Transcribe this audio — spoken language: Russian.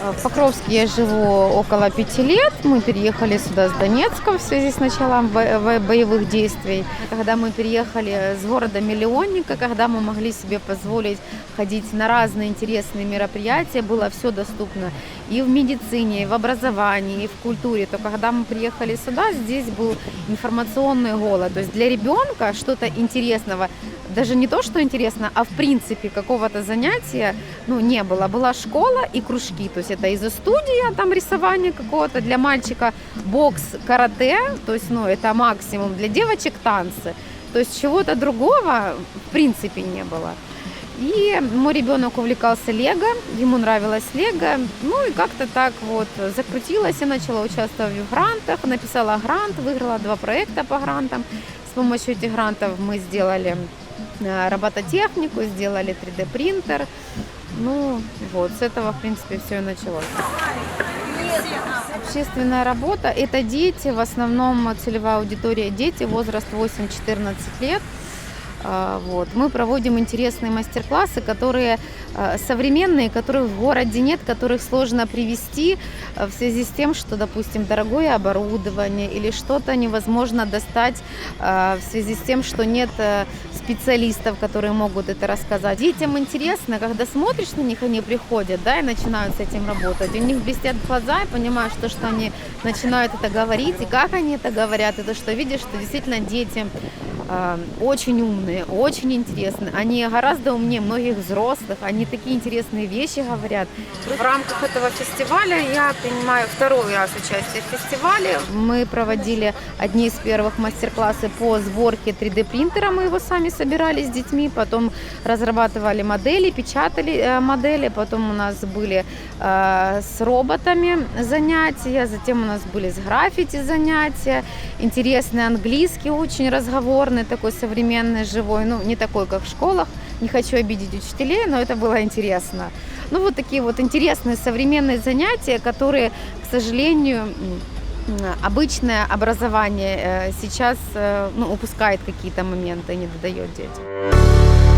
В Покровске я живу около пяти лет. Мы переехали сюда с Донецка в связи с началом бо- бо- боевых действий. Когда мы переехали с города-миллионника, когда мы могли себе позволить ходить на разные интересные мероприятия, было все доступно и в медицине, и в образовании, и в культуре, то когда мы приехали сюда, здесь был информационный голод. То есть для ребенка что-то интересного, даже не то, что интересно, а в принципе какого-то занятия ну, не было. Была школа и кружки, то есть это изо-студия, там рисование какого-то для мальчика, бокс, карате, то есть, ну, это максимум, для девочек танцы. То есть чего-то другого в принципе не было. И мой ребенок увлекался лего, ему нравилось лего, ну и как-то так вот закрутилась, я начала участвовать в грантах, написала грант, выиграла два проекта по грантам. С помощью этих грантов мы сделали робототехнику, сделали 3D принтер. Ну вот, с этого, в принципе, все и началось. Общественная работа – это дети, в основном целевая аудитория дети, возраст 8-14 лет. А, Вот. Мы проводим интересные мастер-классы, которые э, современные, которых в городе нет, которых сложно привести э, в связи с тем, что, допустим, дорогое оборудование или что-то невозможно достать в связи с тем, что нет э, специалистов, которые могут это рассказать. Детям интересно, когда смотришь на них, они приходят, да, и начинают с этим работать. У них блестят глаза, и понимаешь, то, что они начинают это говорить, и как они это говорят, и то, что видишь, что действительно дети очень умные, очень интересные. Они гораздо умнее многих взрослых, они такие интересные вещи говорят. В рамках этого фестиваля я принимаю второй раз участие в фестивале. Мы проводили одни из первых мастер-классы по сборке 3D принтера, мы его сами собирали с детьми, потом разрабатывали модели, печатали э, модели, потом у нас были э, с роботами занятия, затем у нас были с граффити занятия, интересный английский, очень разговорный, такой современный, живой, ну не такой, как в школах, не хочу обидеть учителей, но это было интересно. Ну вот такие вот интересные современные занятия, которые, к сожалению, обычное образование э, сейчас э, ну, упускает какие-то моменты, не додает детям.